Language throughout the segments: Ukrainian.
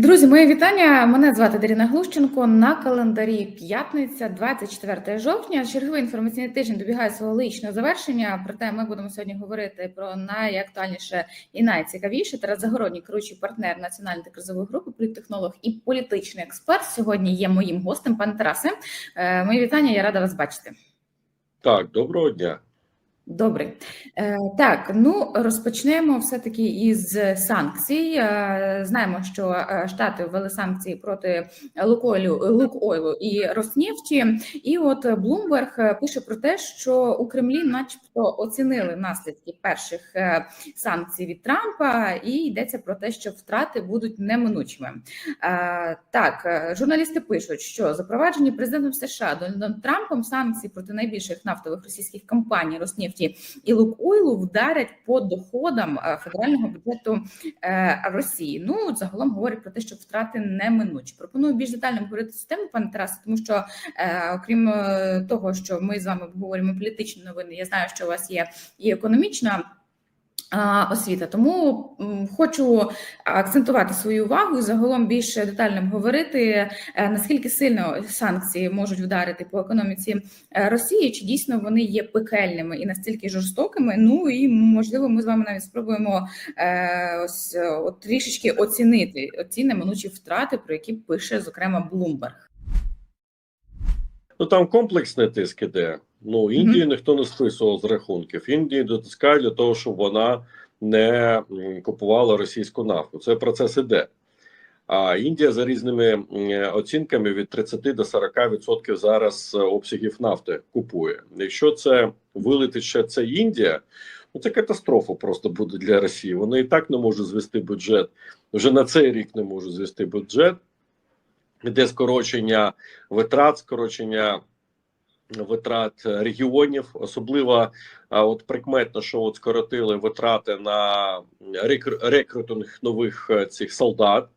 Друзі, моє вітання. Мене звати Даріна Глущенко. На календарі п'ятниця, 24 жовтня. Черговий інформаційний тиждень добігає свого логічного завершення. Проте ми будемо сьогодні говорити про найактуальніше і найцікавіше. Тарас Загородній, керуючий партнер національної кризової групи, політтехнолог і політичний експерт. Сьогодні є моїм гостем. Пане Тарасе, Е, мої вітання. Я рада вас бачити. Так, доброго дня. Добре, Е, так ну розпочнемо все таки із санкцій. Е, Знаємо, що е, Штати ввели санкції проти Лукойлю, Лукойлу і Роснефті. І от Блумберг пише про те, що у Кремлі, начебто, оцінили наслідки перших санкцій від Трампа, і йдеться про те, що втрати будуть неминучими. Так, журналісти пишуть, що запроваджені президентом США Дональдом Трампом санкції проти найбільших нафтових російських компаній Роснефті і Лукойлу вдарять по доходам е, федерального бюджету е, Росії. Ну загалом говорять про те, що втрати неминучі. Пропоную більш детально говорити цю тему, пане Тарасе, тому що е, окрім того, що ми з вами обговорюємо політичні новини, я знаю, що у вас є і економічна. Освіта, тому хочу акцентувати свою увагу і загалом більш детально говорити, е, наскільки сильно санкції можуть вдарити по економіці е, Росії, чи дійсно вони є пекельними і настільки жорстокими. Ну і можливо, ми з вами навіть спробуємо е, ось от трішечки оцінити ці неминучі втрати, про які пише зокрема Блумберг. Ну там комплексний тиск іде. Ну Індії ніхто не списував з рахунків. Індії дотискають для того, щоб вона не купувала російську нафту. Це процес іде. А Індія за різними оцінками від 30 до 40% зараз е, обсягів нафти купує. Якщо це вилетить ще це Індія, ну це катастрофа просто буде для Росії. Вони і так не можуть звести бюджет. Вже на цей рік не можуть звести бюджет. Іде скорочення витрат, скорочення витрат регіонів, особливо от прикметно, що от скоротили витрати на рекру- рекрутинг нових е, цих солдат.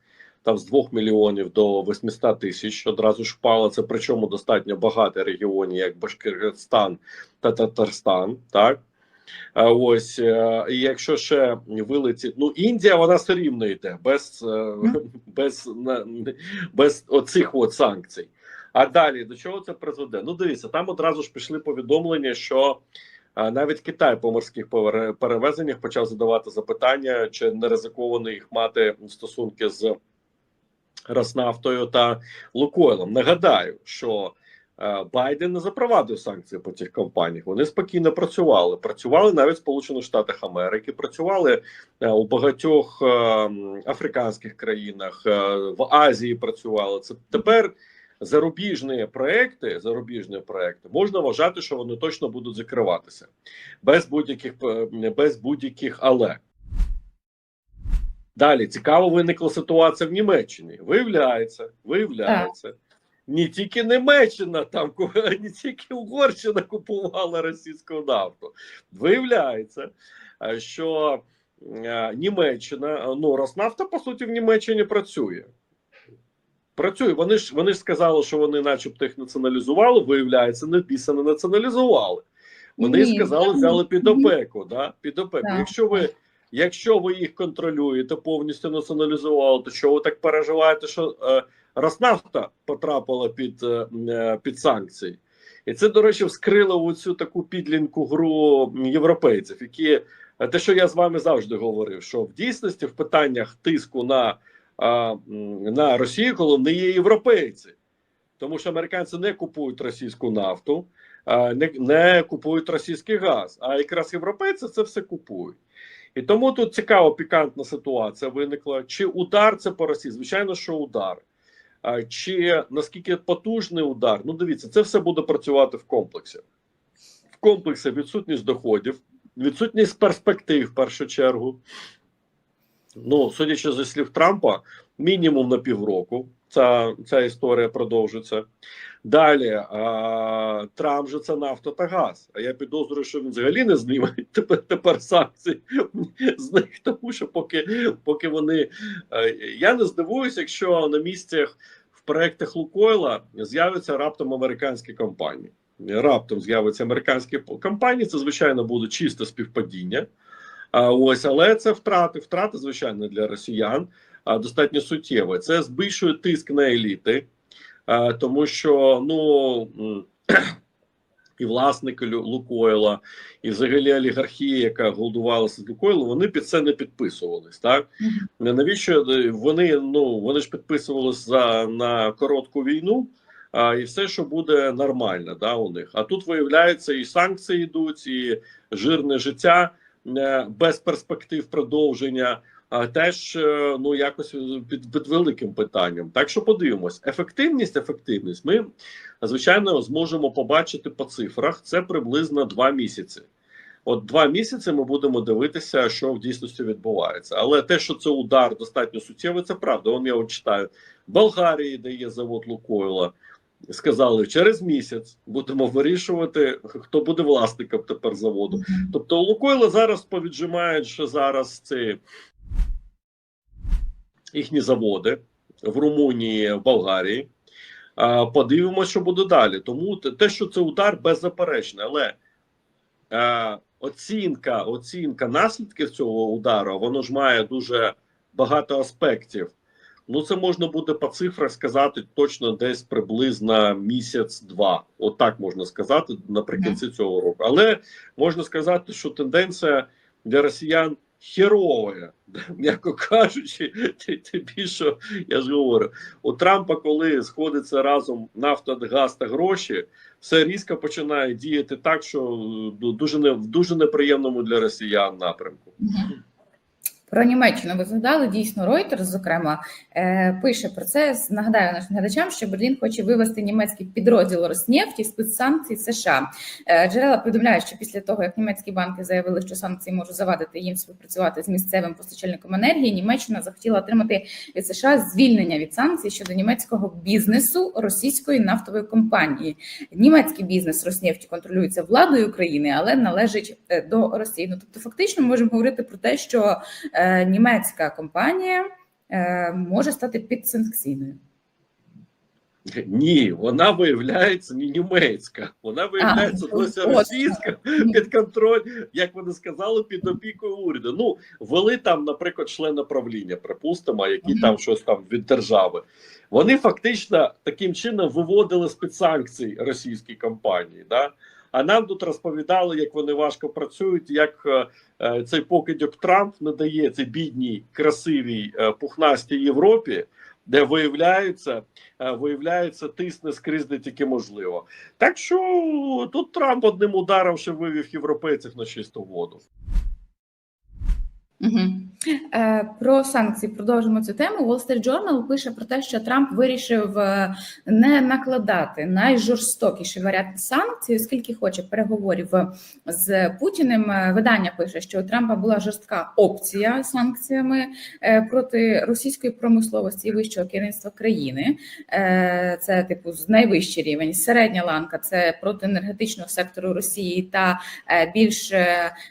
Там з 2 мільйонів до 800 тисяч одразу ж впало. Це причому достатньо багато регіонів, як Башкирстан та Татарстан. Так а ось е, і якщо ще вилетить, ну Індія вона все рівно йде без, е, без, без оцих от санкцій. А далі до чого це призведе? Ну, дивіться, там одразу ж пішли повідомлення, що навіть Китай по морських перевезеннях почав задавати запитання, чи не ризиковано їх мати стосунки з Роснавтою та Лукойлом. Нагадаю, що Байден не запровадив санкції по цих компаніях. Вони спокійно працювали. Працювали навіть в Сполучених Штатах Америки, працювали у багатьох е, африканських країнах, е, в Азії працювали. Це тепер зарубіжні проекти, зарубіжні проекти можна вважати, що вони точно будуть закриватися без будь-яких е, без будь-яких але. Далі цікаво виникла ситуація в Німеччині. Виявляється, виявляється, не тільки Німеччина там не тільки Угорщина купувала російську нафту. Виявляється, е, що е, Німеччина, ну Роснафта, по суті, в Німеччині працює. Працює. Вони ж вони ж сказали, що вони, начебто, їх націоналізували. Виявляється, не біса не націоналізували. Вони Ні, сказали, взяли під опеку. Да? Під опеку. Так. Якщо ви якщо ви їх контролюєте, повністю націоналізували, то що ви так переживаєте, що е, Роснафта потрапила під, е, е, під санкції? І це, до речі, вскрило оцю таку підлінку гру європейців, які те, що я з вами завжди говорив, що в дійсності в питаннях тиску на, а, на Росію головне є європейці, тому що американці не купують російську нафту, а, не, не купують російський газ, а якраз європейці це все купують. І тому тут цікава пікантна ситуація виникла. Чи удар це по Росії? Звичайно, що удар. А, Чи наскільки потужний удар? Ну, дивіться, це все буде працювати в комплексі. В комплексі відсутність доходів, відсутність перспектив в першу чергу. Ну, судячи зі слів Трампа, мінімум на півроку. Ця, ця історія продовжиться. Далі а, Трамп же це нафта та газ. А я підозрюю, що він взагалі не зніме тепер, тепер санкції з них, тому що поки, поки вони. е, Я не здивуюся, якщо на місцях в проектах Лукойла з'являться раптом американські компанії. Раптом з'являться американські компанії. Це звичайно буде чисте співпадіння. А ось, але це втрати. Втрати, звичайно, для росіян. а, достатньо суттєве. Це збільшує тиск на еліти, тому що ну. І власники Лукойла, і взагалі олігархія, яка голодувалася з Лукойлу, вони під це не підписувались. Так навіщо е, вони ну вони ж підписувалися за на коротку війну, а і все, що буде нормально, да, у них. А тут виявляється, і санкції йдуть, і жирне життя без перспектив продовження. Теж е, ну якось під, під великим питанням. Так що подивимось, ефективність, ефективність. Ми звичайно зможемо побачити по цифрах. Це приблизно два місяці. От два місяці ми будемо дивитися, що в дійсності відбувається. Але те, що це удар достатньо суттєвий, це правда. Он я от читаю Болгарії, де є завод Лукойла. Сказали, через місяць будемо вирішувати, хто буде власником тепер заводу. Тобто, Лукойла зараз повіджимають, що зараз це їхні заводи в Румунії, в Болгарії. Подивимося, що буде далі. Тому те- те, що це удар, беззаперечний, але е, оцінка, оцінка наслідків цього удару, воно ж має дуже багато аспектів. Ну, це можна буде по цифрах сказати точно десь приблизно місяць-два. От так можна сказати наприкінці цього року. Але можна сказати, що тенденція для росіян херова, м'яко кажучи, ти- тим більше я ж говорю, у Трампа, коли сходиться разом нафта, газ та гроші, все різко починає діяти так, що е, дуже не в дуже неприємному для росіян напрямку. Про Німеччину ви згадали дійсно Reuters, зокрема, е, пише про це. Нагадаю нашим глядачам, що Берлін хоче вивести німецький підрозділ Роснефті з під санкцій США. Е, Джерела повідомляють, що після того, як німецькі банки заявили, що санкції можуть завадити їм співпрацювати з місцевим постачальником енергії, Німеччина захотіла отримати від США звільнення від санкцій щодо німецького бізнесу російської нафтової компанії. Німецький бізнес Роснефті контролюється владою України, але належить е, до Росії. Ну тобто, фактично, можемо говорити про те, що німецька компанія е, може стати підсанкційною. Ні, вона виявляється не німецька, вона виявляється досі російська під контроль, як вони сказали, під опікою уряду. Ну вели там, наприклад, члена правління, припустимо, які там щось там від держави. Вони фактично таким чином виводили з під санкцій російські компанії. Да? А нам тут розповідали, як вони важко працюють, як е, е, цей покидьок Трамп надає цій бідній, красивій, е, пухнастій Європі, де виявляється, е, виявляється, тисне скрізь де тільки можливо. Так що тут Трамп одним ударом ще вивів європейців на чисту воду. Угу. Про санкції продовжимо цю тему. Wall Street Journal пише про те, що Трамп вирішив е, не накладати найжорстокіший варіант санкцій, оскільки хоче переговорів з Путіним. Е, Видання пише, що у Трампа була жорстка опція санкціями проти російської промисловості і вищого керівництва країни. Це типу найвищий рівень. Середня ланка це проти енергетичного сектору Росії та більш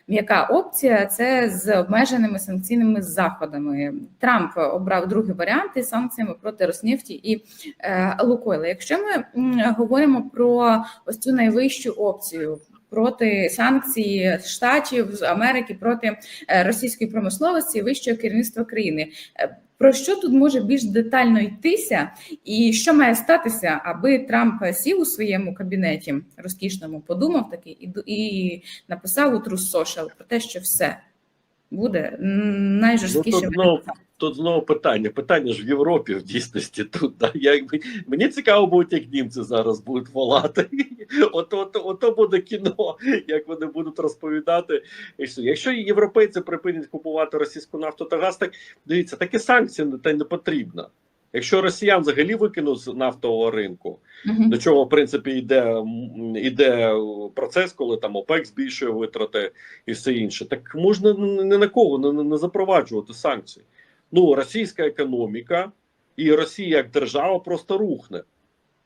м'яка опція це з обмеженими санкційними заходами. Трамп обрав другий варіант із санкціями проти Роснефті і е, Лукойла. Якщо ми говоримо про ось цю найвищу опцію. Проти санкцій штатів з Америки проти е, російської промисловості вищого керівництва країни. Е, Про що тут може більш детально йтися, і що має статися, аби Трамп сів у своєму кабінеті розкішному, подумав таки і, і написав у True Social про те, що все буде найжорсткіше. Ну, тут знову- Тут знову питання. Питання ж в Європі в дійсності тут. Да? Я, мені цікаво будуть, як німці зараз будуть волати. От, от, ото буде кіно, як вони будуть розповідати. Якщо європейці припинять купувати російську нафту та газ, так дивіться, такі санкції не- та й не потрібно. Якщо росіян взагалі викинуть з нафтового ринку, Мгм. до чого в принципі йде, йде процес, коли там ОПЕК збільшує витрати і все інше. Так можна не на кого не, не- не запроваджувати санкції. Ну, російська економіка і Росія як держава просто рухне.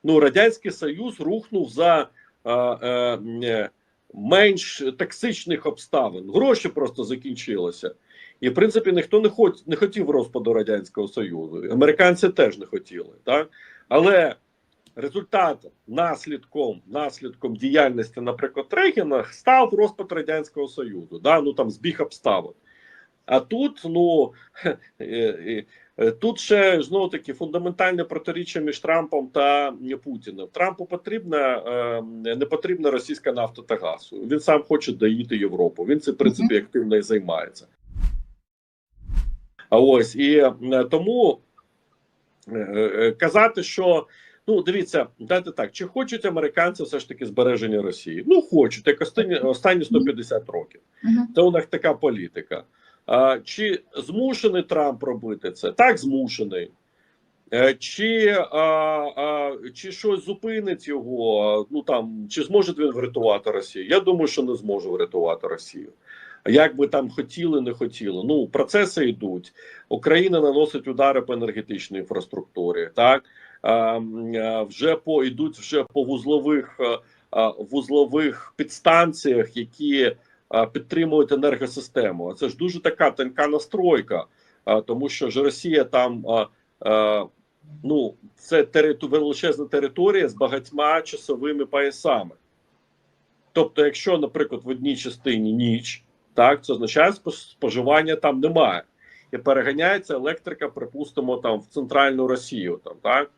Ну, Радянський Союз рухнув за е, е, е, менш токсичних обставин. Гроші просто закінчилися. І в принципі ніхто не хот, не хотів розпаду Радянського Союзу. Американці теж не хотіли. Так? Але результатом, наслідком, наслідком діяльності, наприклад, Рейгена став розпад Радянського Союзу. Да? Ну там збіг обставин. А тут, ну е, е, е, тут ще знову таки фундаментальне протиріччя між Трампом та Путіним. Трампу потрібна е, не потрібна російська нафта та газ. Він сам хоче доїти Європу. Він цим в принципі активно і займається. Ось і тому е, е, казати, що ну дивіться, дайте так, чи хочуть американці все ж таки збереження Росії? Ну хочуть, як останні, останні 150 років. Це у них така політика. А, чи змушений Трамп робити це? Так, змушений. Е, Чи, а, а, чи щось зупинить його? Ну там чи зможе він врятувати Росію? Я думаю, що не зможе врятувати Росію. Як би там хотіли, не хотіли. Ну процеси йдуть. Україна наносить удари по енергетичній інфраструктурі. Так вже по йдуть вже по вузлових а, а, вузлових підстанціях, які підтримують енергосистему. А це ж дуже така тонка настройка, тому що ж Росія там. Ну, це териту величезна територія з багатьма часовими поясами. Тобто, якщо, наприклад, в одній частині ніч, так це означає, що споживання там немає, і переганяється електрика, припустимо, там в центральну Росію. Там так,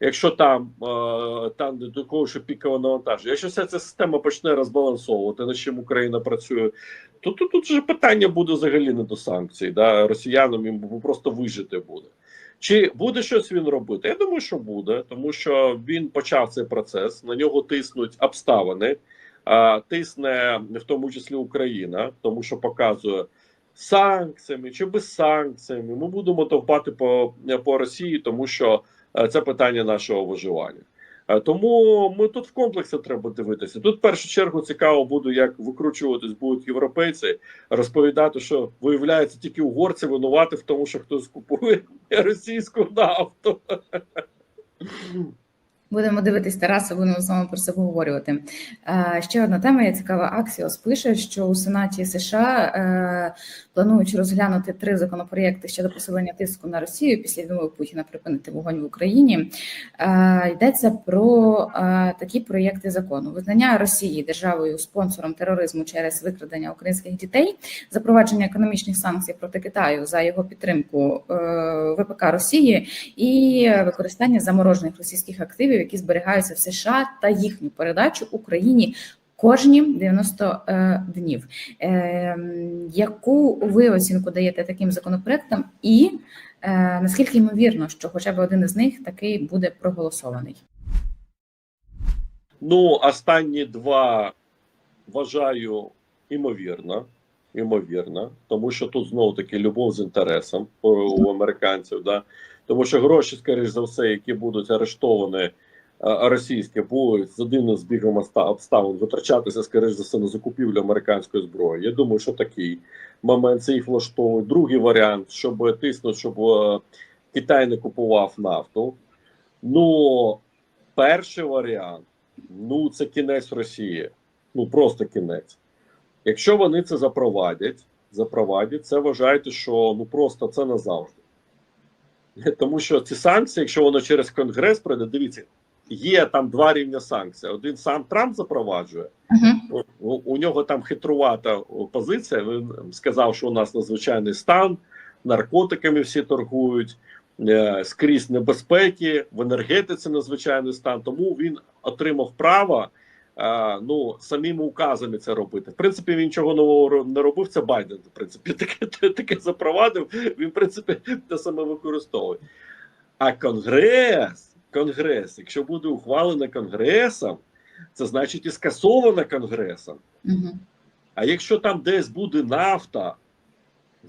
якщо там е, там до того, що пікове навантаження, якщо вся ця система почне розбалансовувати, над чим Україна працює, то тут, тут же питання буде взагалі не до санкцій. Да? Росіянам їм просто вижити буде. Чи буде щось він робити? Я думаю, що буде, тому що він почав цей процес. На нього тиснуть обставини, тисне в тому числі Україна, тому що показує санкціями чи без санкціями. Ми будемо товпати по, по Росії, тому що е, це питання нашого виживання. Е, Тому ми тут в комплексі треба дивитися. Тут в першу чергу цікаво буде, як викручуватись будуть європейці, розповідати, що виявляється тільки угорці винувати в тому, що хтось купує російську нафту. Будемо дивитись Тараса, будемо з вами про це поговорювати. Е, Ще одна тема є цікава. Аксіос пише, що у Сенаті США е, планують розглянути три законопроєкти щодо посилення тиску на Росію після відмови Путіна припинити вогонь в Україні. Е, Йдеться про такі проєкти закону: визнання Росії державою спонсором тероризму через викрадення українських дітей, запровадження економічних санкцій проти Китаю за його підтримку ВПК Росії і використання заморожених російських активів, які зберігаються в США, та їхню передачу Україні. Кожні 90 е, днів. Е, яку ви оцінку даєте таким законопроектам, і е, наскільки ймовірно, що хоча б один із них такий буде проголосований? Ну, останні два вважаю імовірно. Імовірно, тому що тут знову таки любов з інтересом у, у американців, да тому що гроші, скоріш за все, які будуть арештовані е, російські, будуть з дивним збігом обста- обставин витрачатися, скоріш за все, на закупівлю американської зброї. Я думаю, що такий момент це їх влаштовує. Другий варіант, щоб тиснути, щоб е, Китай не купував нафту. Ну, перший варіант ну це кінець Росії. Ну просто кінець. Якщо вони це запровадять, запровадять, це вважайте, що ну просто це назавжди. Тому що ці санкції, якщо воно через Конгрес пройде, дивіться, є там два рівня санкцій. Один сам Трамп запроваджує, Угу. у, у нього там хитрувата позиція. Він сказав, що у нас надзвичайний стан, наркотиками всі торгують, е, скрізь небезпеки, в енергетиці надзвичайний стан. Тому він отримав право е, ну, самими указами це робити. В принципі, він нічого нового не робив. Це Байден, в принципі, таке, таке запровадив. Він, в принципі, те саме використовує. А Конгрес, Конгрес, якщо буде ухвалено Конгресом, це значить і скасовано Конгресом. Угу. А якщо там десь буде нафта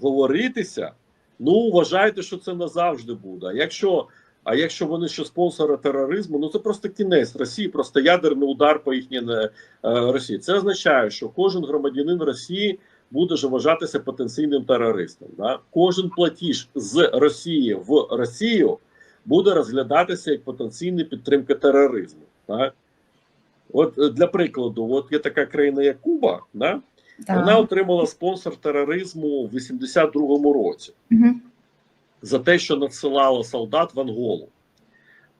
говоритися, ну вважайте, що це назавжди буде. А якщо, а якщо вони ще спонсори тероризму, ну це просто кінець Росії, просто ядерний удар по їхній е, Росії. Це означає, що кожен громадянин Росії буде ж вважатися потенційним терористом. Да? Кожен платіж з Росії в Росію буде розглядатися як потенційна підтримка тероризму. Так? От е, для прикладу, от є така країна, як Куба, да? вона отримала спонсор тероризму в 82-му році Угу. за те, що надсилала солдат в Анголу,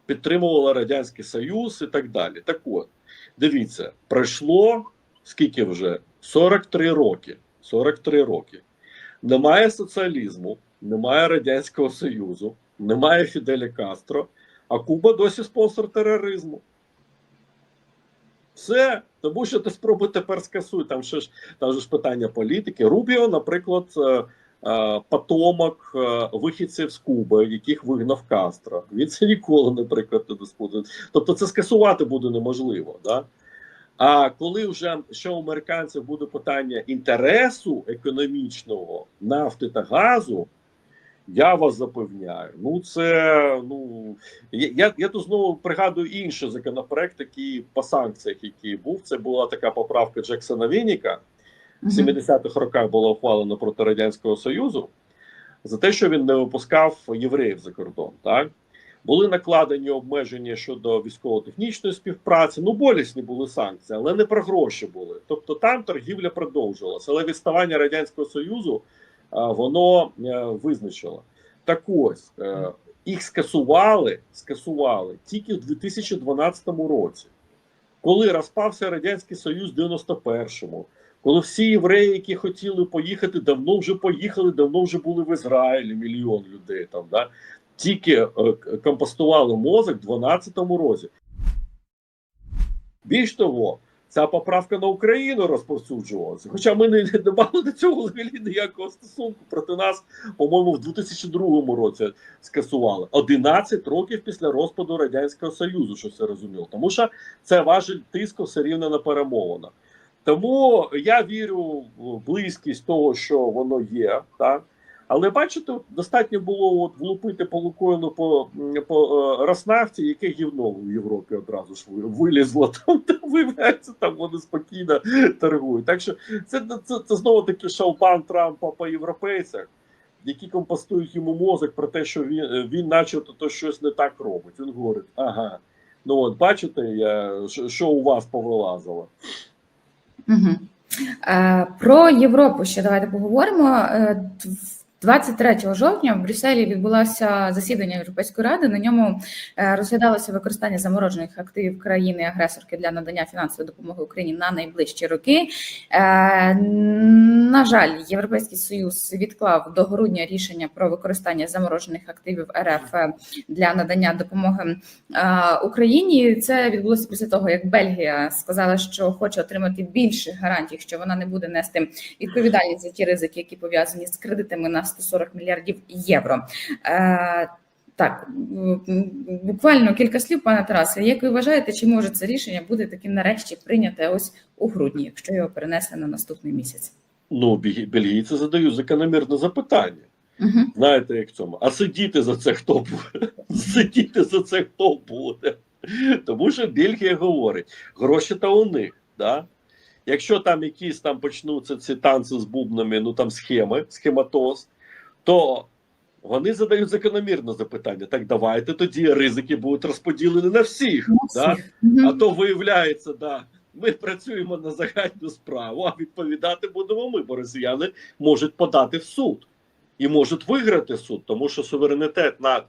підтримувала Радянський Союз і так далі. Так от, дивіться, пройшло скільки вже? 43 роки. 43 роки. Немає соціалізму, немає Радянського Союзу, немає Фіделя Кастро, а Куба досі спонсор тероризму. Все, тому що ти спробуй тепер скасуй. Там ще ж там ж питання політики. Рубіо, наприклад, е, е, потомок е, вихідців з Куби, яких вигнав Кастро. Він це ніколи, наприклад, не диспутує. Тобто це скасувати буде неможливо. Да? А коли вже що у американців буде питання інтересу економічного нафти та газу, я вас запевняю. Ну це ну я, я, тут знову пригадую інший законопроект, який по санкціях, який був. Це була така поправка Джексона Вініка. В 70-х роках було ухвалено проти радянського союзу за те, що він не випускав євреїв за кордон. Так були накладені обмеження щодо військово-технічної співпраці. Ну болісні були санкції, але не про гроші були. Тобто там торгівля продовжувалася, але відставання радянського союзу воно е, визначило. Так ось е, їх скасували, скасували тільки в 2012 році, коли розпався радянський союз в 91-му. Коли всі євреї, які хотіли поїхати, давно вже поїхали, давно вже були в Ізраїлі, мільйон людей там, да? тільки е, компостували мозок в 12-му році. Більш того, ця поправка на Україну розповсюджувалася. Хоча ми не, не мали до цього взагалі ніякого стосунку. Проти нас, по-моєму, в 2002 році скасували 11 років після розпаду Радянського Союзу, що це розуміло. Тому що це важель тиску все рівно на перемовинах. Тому я вірю в близькість того, що воно є, так. Але бачите, достатньо було от влупити по Лукойлу по, по е, Роснафті, яке гівно в Європі одразу ж вилізло. Там, там виявляється, там вони спокійно торгують. Так що це, це, це знову таки шалпан Трампа по європейцях, які компостують йому мозок про те, що він, він начебто то щось не так робить. Він говорить: ага, ну от бачите, я, що, у вас повилазило. Угу. Е, Про Європу ще давайте поговоримо. Е, 23 жовтня в Брюсселі відбулося засідання Європейської ради. На ньому е, розглядалося використання заморожених активів країни-агресорки для надання фінансової допомоги Україні на найближчі роки. Е, На жаль, Європейський Союз відклав до грудня рішення про використання заморожених активів РФ для надання допомоги е, Україні. Це відбулося після того, як Бельгія сказала, що хоче отримати більше гарантій, що вона не буде нести відповідальність за ті ризики, які пов'язані з кредитами на 140 мільярдів євро. Е, так, буквально кілька слів, пане Тарасе. Як ви вважаєте, чи може це рішення бути таки нарешті прийняте ось у грудні, якщо його перенесли на наступний місяць? Ну, бельгійці задають закономірне запитання. Угу. Знаєте, як в цьому? А сидіти за це хто буде? Сидіти за це хто буде? Тому що Бельгія говорить, гроші та у них. Да? Якщо там якісь там почнуться ці танці з бубнами, ну там схеми, схематоз, то вони задають закономірне запитання. Так давайте тоді ризики будуть розподілені на всіх. Да? А то виявляється, да, ми працюємо на загальну справу, а відповідати будемо ми, бо росіяни можуть подати в суд і можуть виграти суд, тому що суверенітет над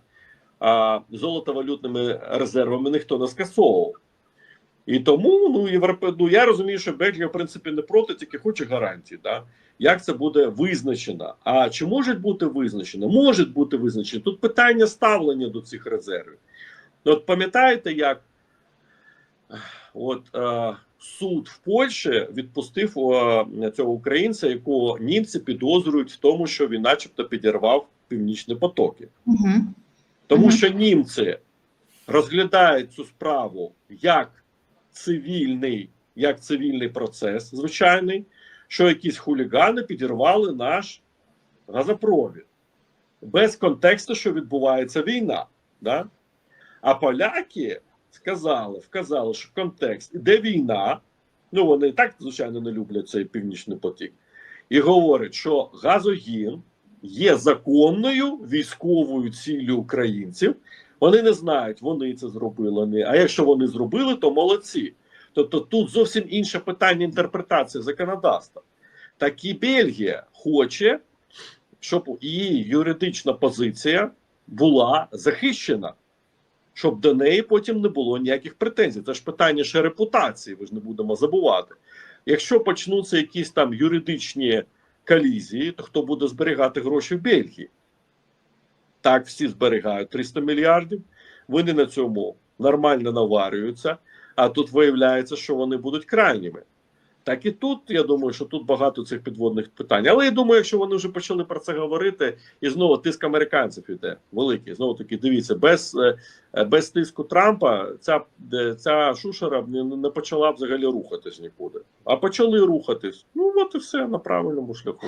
а, золотовалютними резервами ніхто не скасовував. І тому ну, Європе... ну, я розумію, що Бельгія, в принципі, не проти, тільки хоче гарантій. Да? Як це буде визначено? А чи може бути визначено? Може бути визначено. Тут питання ставлення до цих резервів. От пам'ятаєте, як от е, суд в Польщі відпустив е, цього українця, якого німці підозрюють в тому, що він, начебто, підірвав північні потоки, Угу. тому Мгм. що німці розглядають цю справу як цивільний, як цивільний процес, звичайний, що якісь хулігани підірвали наш газопровід без контексту, що відбувається війна. Да? А поляки сказали, вказали, що контекст іде війна. Ну вони і так, звичайно, не люблять цей північний потік, і говорять, що газогін є законною військовою ціллю українців. Вони не знають, вони це зробили. А якщо вони зробили, то молодці. Тобто тут зовсім інше питання інтерпретації законодавства. Так і Бельгія хоче, щоб її юридична позиція була захищена, щоб до неї потім не було ніяких претензій. Це ж питання ще репутації, ви ж не будемо забувати. Якщо почнуться якісь там юридичні колізії, то хто буде зберігати гроші в Бельгії? Так, всі зберігають 300 мільярдів. Вони на цьому нормально наварюються, а тут виявляється, що вони будуть крайніми. Так і тут, я думаю, що тут багато цих підводних питань. Але я думаю, якщо вони вже почали про це говорити, і знову тиск американців іде великий. Знову таки, дивіться, без, е, без тиску Трампа ця, е, ця шушера не, не почала взагалі рухатись нікуди. А почали рухатись. Ну от і все на правильному шляху.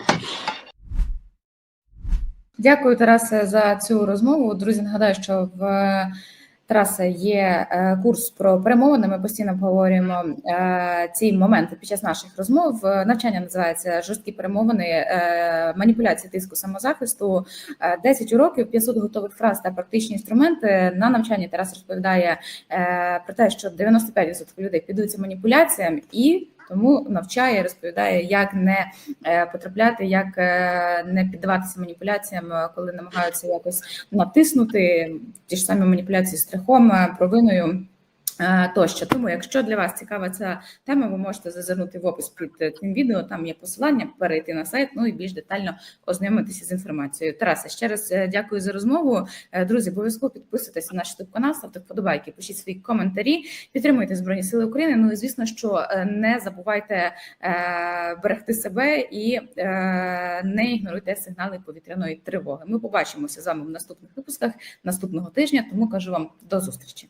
Дякую, Тарасе, за цю розмову. Друзі, нагадаю, що в Тараса є е, курс про перемовини. Ми постійно обговорюємо е, ці моменти під час наших розмов. Е, Навчання називається жорсткі перемовини, маніпуляції тиску самозахисту. Е, 10 уроків, 500 готових фраз та практичні інструменти. На навчанні Тарас розповідає про те, що 95% людей підуть маніпуляціям і. Тому навчає, розповідає, як не е, потрапляти, як е, не піддаватися маніпуляціям, е, коли намагаються якось натиснути ті ж самі маніпуляції страхом, провиною. Е, Тощо, тому, якщо для вас цікава ця тема, ви можете зазирнути в опис під е, цим відео. Там є посилання, перейти на сайт, ну і більш детально ознайомитися з інформацією. Тарасе, ще раз е, дякую за розмову. Друзі, обов'язково підписуйтесь на наш youtube канал, ставте вподобайки, пишіть свої коментарі, підтримуйте Збройні Сили України. Ну і звісно, що не забувайте берегти себе і не ігноруйте сигнали повітряної тривоги. Ми побачимося з вами в наступних випусках наступного тижня. Тому кажу вам до зустрічі.